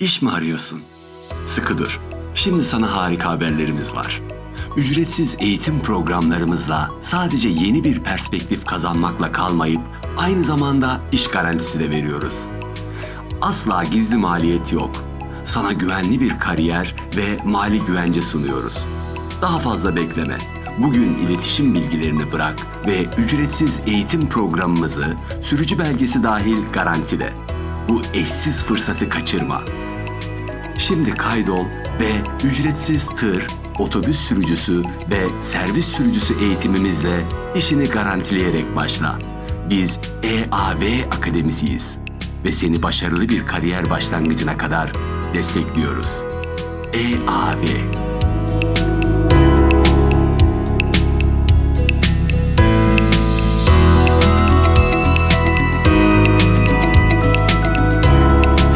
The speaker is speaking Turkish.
İş mi arıyorsun? Sıkı dur. Şimdi sana harika haberlerimiz var. Ücretsiz eğitim programlarımızla sadece yeni bir perspektif kazanmakla kalmayıp aynı zamanda iş garantisi de veriyoruz. Asla gizli maliyet yok. Sana güvenli bir kariyer ve mali güvence sunuyoruz. Daha fazla bekleme. Bugün iletişim bilgilerini bırak ve ücretsiz eğitim programımızı sürücü belgesi dahil garantide. Bu eşsiz fırsatı kaçırma. Şimdi kaydol ve ücretsiz tır, otobüs sürücüsü ve servis sürücüsü eğitimimizle işini garantileyerek başla. Biz EAV Akademisiyiz ve seni başarılı bir kariyer başlangıcına kadar destekliyoruz. EAV